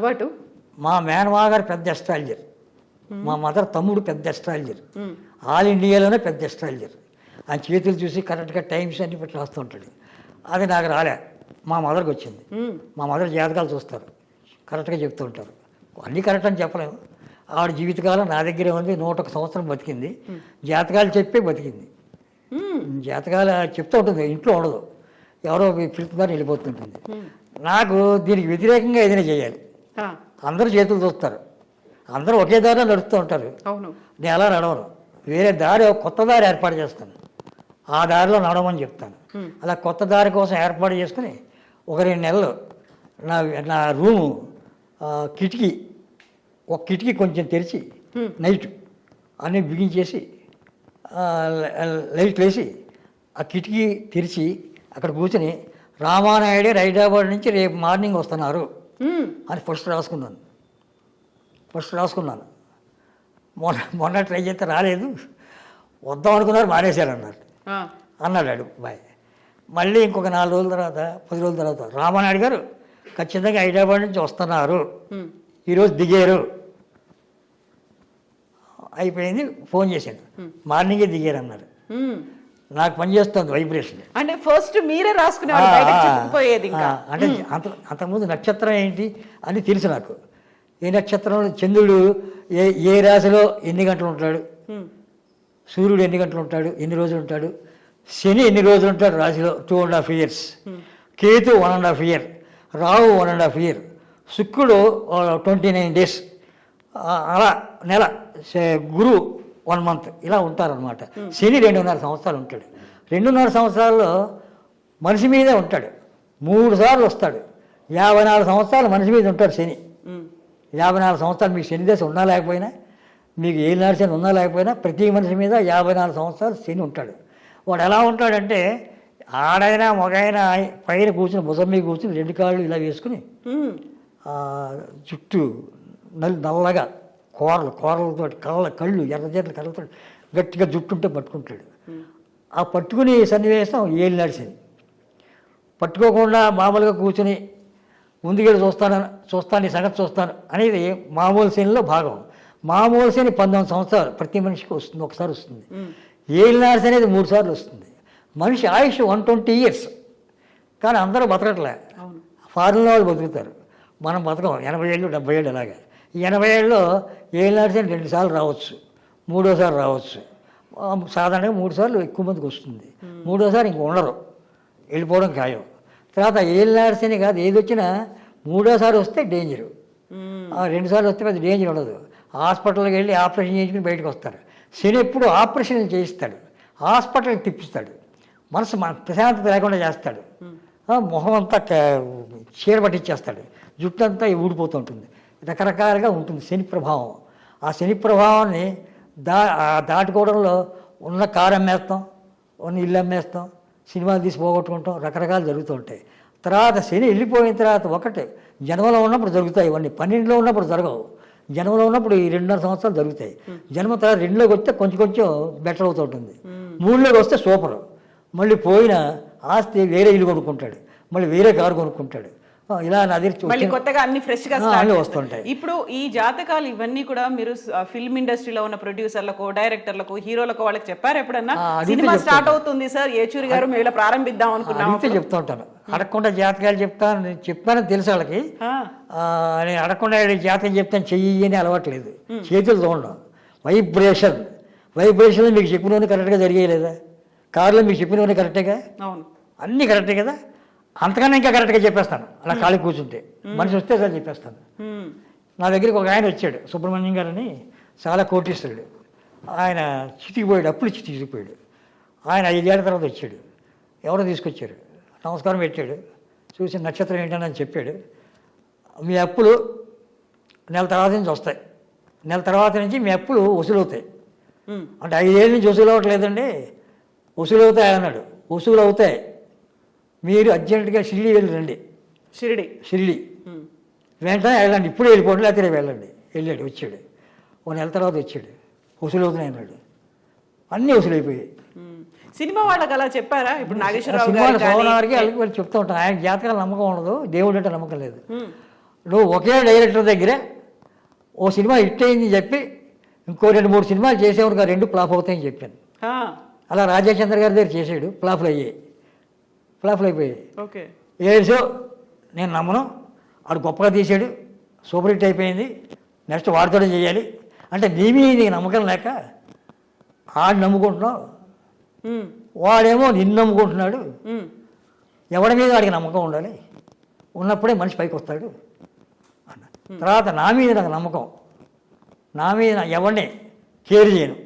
అలవాటు. మా మేనమా గారు పెద్ద ఎస్ట్రాలజర్. మా మదర్ తమ్ముడు పెద్ద ఎస్ట్రాలజర్. ఆల్ ఇండియాలోనే పెద్ద ఎస్ట్రాలజర్. ఆ చేతులు చూసి కరెక్ట్గా టైమ్స్ అన్ని పెట్టి రాస్తూ ఉంటాడు. అది నాకు రాలే. మా మదర్కి వచ్చింది. మా మదర్ జాతకాలు చూస్తారు. కరెక్ట్గా చెప్తూ ఉంటారు. అన్నీ కరెక్ట్ అని చెప్పలేము. ఆవిడ జీవితకాలం నా దగ్గరే ఉంది. నూట ఒక సంవత్సరం బతికింది. జాతకాలు చెప్పే బతికింది. జాతకాలు చెప్తూ ఉంటుంది. ఇంట్లో ఉండదు. ఎవరో పిలుస్తున్నారు వెళ్ళిపోతుంటుంది. నాకు దీనికి వ్యతిరేకంగా ఏదైనా చేయాలి. అందరూ చేతులు చూస్తారు అందరూ ఒకే దారిలో నడుస్తూ ఉంటారు. నేను అలా నడవను? వేరే దారి కొత్త దారి ఏర్పాటు చేస్తాను. ఆ దారిలో నడవమని చెప్తాను. అలా కొత్త దారి కోసం ఏర్పాటు చేసుకుని ఒక రెండు నెలలు నా నా రూము కిటికీ ఒక కిటికీ కొంచెం తెరిచి. నైట్ అన్నీ బిగించేసి లైట్లు వేసి ఆ కిటికీ తెరిచి అక్కడ కూర్చొని రామానాయుడే హైదరాబాద్ నుంచి రేపు మార్నింగ్ వస్తున్నారు. అని ఫస్ట్ రాసుకున్నాను. ఫస్ట్ రాసుకున్నాను. మొన్న మొన్న ట్రై చేస్తే రాలేదు. వద్దాం అనుకున్నారు మానేశారు అన్నారు అన్నాడు బాయ్. మళ్ళీ ఇంకొక నాలుగు రోజుల తర్వాత పది రోజుల తర్వాత రామానాయుడు గారు ఖచ్చితంగా హైదరాబాద్ నుంచి వస్తున్నారు. ఈరోజు దిగారు. అయిపోయింది ఫోన్ చేశాడు. మార్నింగే దిగారు అన్నారు. నాకు పనిచేస్తుంది వైబ్రేషన్ అంటే ఫస్ట్ మీరే ఇంకా. అంటే అంత అంతకుముందు నక్షత్రం ఏంటి అని తెలుసు నాకు. ఏ నక్షత్రంలో చంద్రుడు ఏ ఏ రాశిలో ఎన్ని గంటలు ఉంటాడు. సూర్యుడు ఎన్ని గంటలు ఉంటాడు? ఎన్ని రోజులు ఉంటాడు? శని ఎన్ని రోజులు ఉంటాడు రాశిలో? Two and half years Ketu one and half year Rahu one and half year శుక్రుడు ట్వంటీ నైన్ డేస్ అలా నెల. గురు వన్ మంత్ ఇలా ఉంటారనమాట శని రెండున్నర సంవత్సరాలు ఉంటాడు. రెండున్నర సంవత్సరాల్లో మనిషి మీదే ఉంటాడు. మూడు సార్లు వస్తాడు. యాభై నాలుగు సంవత్సరాలు మనిషి మీద ఉంటాడు శని. యాభై నాలుగు సంవత్సరాలు మీకు శని దశ ఉన్నా లేకపోయినా మీకు ఏ శని ఉన్నా లేకపోయినా ప్రతి మనిషి మీద యాభై నాలుగు సంవత్సరాలు శని ఉంటాడు. వాడు ఎలా ఉంటాడంటే ఆడైనా మగైనా పైన కూర్చుని భుజం మీద కూర్చుని రెండు కాళ్ళు ఇలా వేసుకుని జుట్టు నల్ నల్లగా కూరలు కూరలతో కళ్ళ కళ్ళు ఎర్రజెర్ల కళ్ళతో గట్టిగా జుట్టు ఉంటే పట్టుకుంటాడు. ఆ పట్టుకుని సన్నివేశం ఏళ్ళు నడిచింది. పట్టుకోకుండా మామూలుగా కూర్చుని ముందుకెళ్ళి చూస్తాను చూస్తాను ఈ సంగతి చూస్తాను అనేది మామూలు శనిలో భాగం. మామూలు శని పంతొమ్మిది సంవత్సరాలు ప్రతి మనిషికి వస్తుంది ఒకసారి వస్తుంది. ఏళ్ళు నార్స్ అనేది మూడు సార్లు వస్తుంది. మనిషి ఆయుష్ వన్ ట్వంటీ ఇయర్స్. కానీ అందరూ బతకట్లే. ఫారిన్ వాళ్ళు బతుకుతారు. మనం బతకం. ఎనభై ఏళ్ళు డెబ్బై ఏళ్ళు అలాగే. ఎనభై ఏళ్ళలో ఏళ్ళు రెండు సార్లు రావచ్చు. మూడోసారి రావచ్చు. సాధారణంగా మూడు సార్లు ఎక్కువ మందికి వస్తుంది. మూడోసారి ఇంక ఉండరు. వెళ్ళిపోవడం ఖాయం. తర్వాత ఏళ్ళు నాడితేనే కాదు ఏది వచ్చినా మూడోసారి వస్తే డేంజరు. మ్మ్. ఆ రెండు సార్లు వస్తే పెద్ద డేంజర్ ఉండదు. హాస్పిటల్కి వెళ్ళి ఆపరేషన్ చేయించుకుని బయటకు వస్తారు. శని ఎప్పుడు ఆపరేషన్ చేయిస్తాడు. హాస్పిటల్కి తిప్పిస్తాడు. మనసు మన ప్రశాంతత లేకుండా చేస్తాడు. మొహం అంతా చీర పట్టించేస్తాడు జుట్టు అంతా ఊడిపోతుంటుంది. రకరకాలుగా ఉంటుంది శని ప్రభావం. ఆ శని ప్రభావాన్ని దా దాటుకోవడంలో ఉన్న కారు అమ్మేస్తాం ఉన్న ఇల్లు అమ్మేస్తాం సినిమాలు తీసి పోగొట్టుకుంటాం రకరకాలు జరుగుతూ ఉంటాయి. తర్వాత శని వెళ్ళిపోయిన తర్వాత ఒకటి జన్మలో ఉన్నప్పుడు జరుగుతాయి ఇవన్నీ. పన్నెండులో ఉన్నప్పుడు జరగవు. జన్మలో ఉన్నప్పుడు ఈ రెండున్నర సంవత్సరాలు జరుగుతాయి. జన్మ తర్వాత రెండులోకి వస్తే కొంచెం కొంచెం బెటర్ అవుతూ ఉంటుంది. మూడులోకి వస్తే సూపర్ మళ్ళీ పోయిన ఆస్తి వేరే ఇల్లు కొనుక్కుంటాడు. మళ్ళీ వేరే కారు కొనుక్కుంటాడు. ఇలా నది మళ్ళీ కొత్తగా అన్ని ఫ్రెష్గా. వస్తుంటాయి. ఇప్పుడు ఈ జాతకాలు ఇవన్నీ కూడా మీరు ఫిల్మ్ ఇండస్ట్రీలో ఉన్న ప్రొడ్యూసర్లకు డైరెక్టర్లకు హీరోలకు వాళ్ళకి చెప్పారు ఎప్పుడన్నా? సినిమా. స్టార్ట్ అవుతుంది సార్ ఏచూరి గారు మేము ఇలా ప్రారంభిద్దాం అనుకున్నాం అడిగితే చెప్తూ ఉంటాను. అడగకుండా జాతకాలు చెప్తాను నేను చెప్పానని తెలుసు వాళ్ళకి. నేను అడగకుండా జాతకం చెప్తాను చెయ్యి అని అలవాట్లేదు చేతులు చూడడం వైబ్రేషన్ వైబ్రేషన్ మీకు చెప్పినవన్నీ కరెక్ట్గా జరిగేయలేదా? కారులో మీకు చెప్పినవన్నీ కరెక్టేగా అవును. అన్నీ కరెక్టే కదా? అంతకన్నా ఇంకా కరెక్ట్గా చెప్పేస్తాను. అలా ఖాళీ కూర్చుంటే. మనిషి వస్తే సార్ చెప్పేస్తాను. నా దగ్గరికి ఒక ఆయన వచ్చాడు సుబ్రహ్మణ్యం గారని చాలా కోటీశ్వరుడు. ఆయన చితికిపోయాడు అప్పుడు చితికిపోయాడు ఆయన ఐదేళ్ళ తర్వాత వచ్చాడు. ఎవరో తీసుకొచ్చారు. నమస్కారం పెట్టాడు. చూసి నక్షత్రం ఏంటని అని చెప్పాడు. మీ అప్పులు నెల తర్వాత నుంచి వస్తాయి. నెల తర్వాత నుంచి మీ అప్పులు వసూలవుతాయి. అంటే ఐదేళ్ళ నుంచి వసూలు అవ్వట్లేదండి వసూలు అవుతాయి అన్నాడు. వసూలు అవుతాయి మీరు అర్జెంటుగా షిరిడి వెళ్ళి రండి షిరిడి. షిరిడి. వెంటనే వెళ్ళండి. ఇప్పుడు వెళ్ళిపోండి లేకపోతే వెళ్ళండి. వెళ్ళాడు వచ్చాడు. ఓ నెల తర్వాత వచ్చాడు. వసూలు అవుతున్నాయి అన్నాడు. అన్నీ వసూలు అయిపోయాయి. మ్మ్. సినిమా వాళ్ళకి అలా చెప్పారా? ఇప్పుడు నాగేశ్వరరావు సినిమాలు గారు కానీ- సోమవారికి వాళ్ళకి వాళ్ళు చెప్తూ ఉంటాను ఆయన జాతకాలు నమ్మకం ఉండదు దేవుడు అంటే నమ్మకం లేదు. నువ్వు ఒకే డైరెక్టర్ దగ్గర ఓ సినిమా హిట్ అయింది చెప్పి ఇంకో రెండు మూడు సినిమాలు చేసేవారు రెండు ఫ్లాప్ అవుతాయని చెప్పాను. అలా రాజేచంద్ర గారి దగ్గర చేసాడు ఫ్లాప్లు అయ్యాయి. ఫ్లాప్లు అయిపోయాయి. ఓకే. ఏడ్చో నేను నమ్మను. వాడు గొప్పగా తీసాడు. సూపర్ హిట్ అయిపోయింది. నెక్స్ట్ వాడితోనే చేయాలి. అంటే నీ మీద నీకు నమ్మకం లేక ఆడు నమ్ముకుంటున్నావు. వాడేమో నిన్ను నమ్ముకుంటున్నాడు. ఎవడి మీద వాడికి నమ్మకం ఉండాలి? ఉన్నప్పుడే మనిషి పైకి వస్తాడు. అన్న. తర్వాత నా మీద నాకు నమ్మకం. నా మీద ఎవరిని కేర్ చేయను.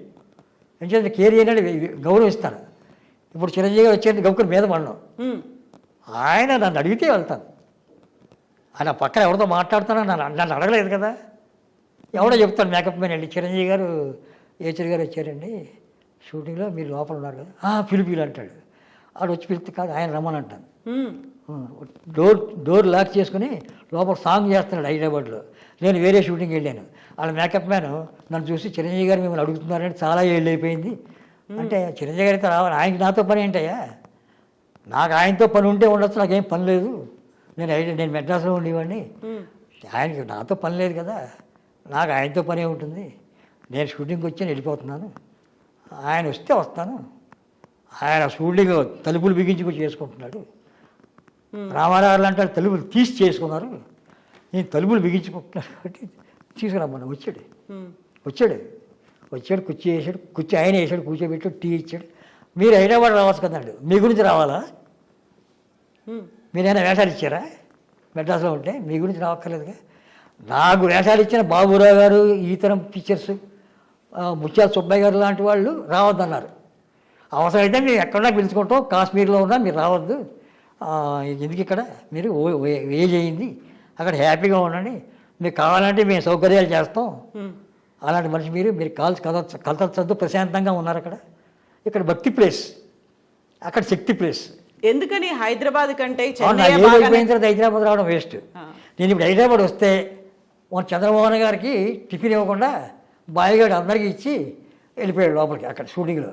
ఎందుకంటే కేర్ చేయనని గౌరవిస్తాను. ఇప్పుడు చిరంజీవి గారు వచ్చేది గౌకుని మీద పడను ఆయన నన్ను అడిగితే వెళ్తాను. ఆయన పక్కన ఎవరితో మాట్లాడుతానో నన్ను నన్ను అడగలేదు కదా. ఎవడో చెప్తాడు మేకప్ మ్యాన్ అండి చిరంజీవి గారు ఏచర్ గారు వచ్చారండి. షూటింగ్లో మీరు లోపల ఉన్నారు కదా. "ఆ, పిలు పిలు అంటాడు. ఆడు వచ్చి పిలిస్తే కాదు ఆయన రమ్మని అంటాను. డోర్ డోర్ లాక్ చేసుకుని లోపల సాంగ్ చేస్తున్నాడు హైదరాబాద్లో. నేను వేరే షూటింగ్ వెళ్ళాను. వాళ్ళ మేకప్ మ్యాన్ నన్ను చూసి చిరంజీవి గారు మిమ్మల్ని అడుగుతున్నారంటే చాలా ఏళ్ళు అయిపోయింది. అంటే చిరంజీవి గారితో రావాలి ఆయనకి నాతో పని ఏంటయ్యా? నాకు ఆయనతో పని ఉంటే ఉండొచ్చు నాకేం పని లేదు. నేను నేను మెడ్రాస్లో ఉండేవాడిని. ఆయనకి నాతో పని లేదు కదా. నాకు ఆయనతో పనే ఉంటుంది. నేను షూటింగ్కి వచ్చి వెళ్ళిపోతున్నాను. ఆయన వస్తే వస్తాను. ఆయన షూటింగ్ తలుపులు బిగించుకు చేసుకుంటున్నాడు. రామారావు వాళ్ళు తలుపులు తీసి చేసుకున్నారు. నేను తలుపులు బిగించుకుంటున్నాను కాబట్టి తీసుకురమ్మను. వచ్చాడు. వచ్చాడు. వచ్చాడు కుర్చీ వేసాడు కుర్చీ ఆయన వేసాడు కూర్చోబెట్టాడు టీ ఇచ్చాడు. మీరు హైదరాబాద్ రావచ్చు కదండి మీ గురించి రావాలా? మీరైనా వేషాలు ఇచ్చారా? మెడ్రాస్లో ఉంటే మీ గురించి రావక్కర్లేదుగా. నాకు వేషాలు ఇచ్చిన బాబురావు గారు ఈ తరం పిక్చర్స్ ముత్యాల సుబ్బయ్య గారు లాంటి వాళ్ళు రావద్దన్నారు. అవసరమైతే మేము ఎక్కడన్నా పిలుచుకుంటాం కాశ్మీర్లో ఉన్నా మీరు రావద్దు. ఎందుకు ఇక్కడ? మీరు ఏజ్ అయింది. అక్కడ హ్యాపీగా ఉండండి. మీకు కావాలంటే మేము సౌకర్యాలు చేస్తాం. అలాంటి మనిషి మీరు మీరు కాల్చి కథ కథలతో ప్రశాంతంగా ఉన్నారు అక్కడ. ఇక్కడ భక్తి ప్లేస్. అక్కడ శక్తి ప్లేస్. ఎందుకని హైదరాబాద్ కంటే తర్వాత హైదరాబాద్ రావడం వేస్ట్. నేను ఇప్పుడు హైదరాబాద్ వస్తే మన చంద్రమోహన్ గారికి టిఫిన్ ఇవ్వకుండా బాయిగాడు అందరికీ ఇచ్చి వెళ్ళిపోయాడు లోపలికి అక్కడ షూటింగ్లో.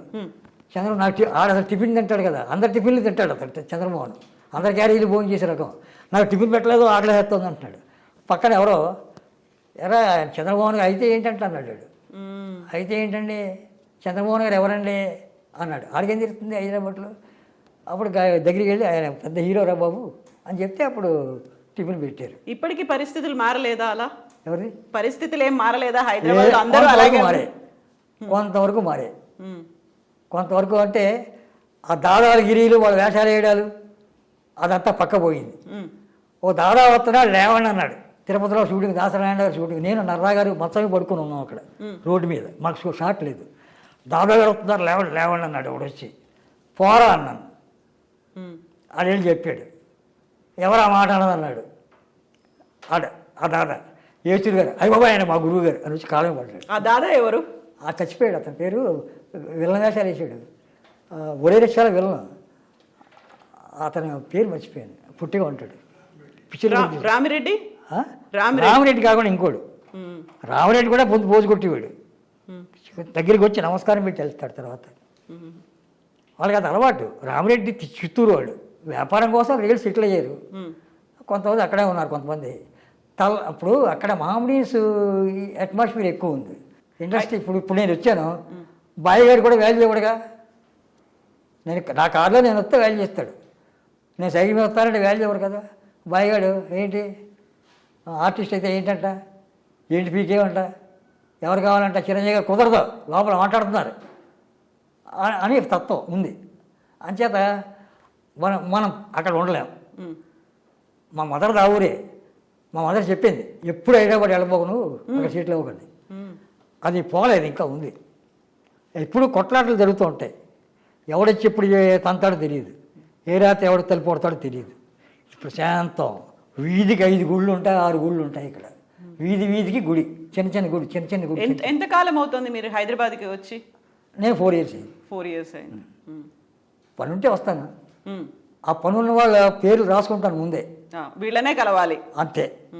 చంద్ర నాకు ఆడ అసలు టిఫిన్ తింటాడు కదా. అందరు టిఫిన్లు తింటాడు అతను చంద్రమోహన్. అందరి క్యారీలు భోజనం చేసే రకం నాకు టిఫిన్ పెట్టలేదు వేస్తుంది అంటున్నాడు. పక్కన ఎవరో ఎరా చంద్రమోహన్ గారు అయితే ఏంటంటే అన్నాడు అయితే ఏంటండి? చంద్రమోహన్ గారు ఎవరండి? అన్నాడు. ఆడికేం తెలుస్తుంది హైదరాబాద్లో? అప్పుడు దగ్గరికి వెళ్ళి ఆయన పెద్ద హీరో రా బాబు అని చెప్తే అప్పుడు టిఫిన్ పెట్టారు. ఇప్పటికీ పరిస్థితులు మారలేదా అలా? ఎవరిది? పరిస్థితులు ఏం మారలేదా? హైదరాబాద్ అందరూ అలాగే మారే. కొంతవరకు మారే. కొంతవరకు అంటే ఆ దాదాలు గిరీలు వాళ్ళ వేషాలు వేయడాలు అదంతా పక్క పోయింది. ఓ దాదా వస్తున్నాడు లేవండి అన్నాడు. తిరుపతిలో షూటింగ్ దాసనారాయణ గారు షూటింగ్ నేను నర్రా గారు మొత్తమే పడుకుని ఉన్నాం అక్కడ. రోడ్డు మీద. మాకు షాట్ లేదు. దాదా గారు వస్తున్నారు లేవండి లేవండి అన్నాడు ఒకడు వచ్చి. పోరా అన్నాను. ఆడేళ్ళు చెప్పాడు. ఎవరు ఆ మాట అన్నది అన్నాడు. ఆడ ఆ దాదా. ఏచూరు గారు అయ్య బాబా ఆయన మా గురువు గారు అని వచ్చి కాలం పడ్డాడు. ఆ దాదా ఎవరు? ఆ చచ్చిపోయాడు అతని పేరు విలన్ వేషాలు వేసాడు ఒరే రిక్షాల విలన్ అతని పేరు మర్చిపోయాను. పుట్టిగా ఉంటాడు. రామిరెడ్డి? రామిరెడ్డి. రామిరెడ్డి కాకుండా ఇంకోడు. రామిరెడ్డి కూడా పొద్దు పోజు కొట్టేవాడు. దగ్గరికి వచ్చి నమస్కారం పెట్టి వెళ్తాడు తర్వాత. వాళ్ళకి అది అలవాటు. రామిరెడ్డి చిత్తూరు వాడు. వ్యాపారం కోసం రియల్ సెటిల్ అయ్యారు. కొంతమంది అక్కడే ఉన్నారు కొంతమంది. తల అప్పుడు అక్కడ మామిడీస్ అట్మాస్ఫియర్ ఎక్కువ ఉంది. ఇండస్ట్రీ ఇప్పుడు ఇప్పుడు నేను వచ్చాను. బాయ్ గారు కూడా వాల్యూ ఇవ్వడుగా. నేను నా కార్లో నేను వస్తే వాల్యూ ఇస్తాడు. నేను సైకిల్ మీద వస్తానంటే వాల్యూ ఇవ్వడు కదా. బాయ్ గారు ఏంటి? ఆర్టిస్ట్ అయితే ఏంటంట? ఏంటి పీకేమంట ఎవరు కావాలంట? చిరంజీవి గారు కుదరదు లోపల మాట్లాడుతున్నారు. ఆ- అని తత్వం ఉంది. అంచేత మనం మనం అక్కడ ఉండలేం. ఉమ్, మా మదర్ దా ఊరే. మా మదర్ చెప్పింది ఎప్పుడు హైదరాబాద్ వెళ్ళబోకు నువ్వు అక్కడ సీట్లు ఇవ్వకండి. అది పోలేదు ఇంకా ఉంది. ఎప్పుడు కొట్లాటలు జరుగుతూ ఉంటాయి. ఎవడొచ్చి ఎప్పుడు ఏ- తంతాడో తెలియదు. ఏ రాత్రి ఎవడు తలుపు కొడతాడో తెలియదు. ప్రశాంతం. వీధికి ఐదు గుళ్ళు ఉంటాయి ఆరు గుళ్ళు ఉంటాయి ఇక్కడ. వీధి వీధికి గుడి చిన్న చిన్న గుడి చిన్న చిన్న గుడి ఎంత ఎంత కాలం అవుతుంది మీరు హైదరాబాద్కి వచ్చి? నేను ఫోర్ ఇయర్స్ అయ్యింది. ఫోర్ ఇయర్స్ అయింది. పని ఉంటే వస్తాను. ఆ పని ఉన్న వాళ్ళ పేర్లు రాసుకుంటాను ముందే. ఆ, వీళ్ళనే కలవాలి. అంతే.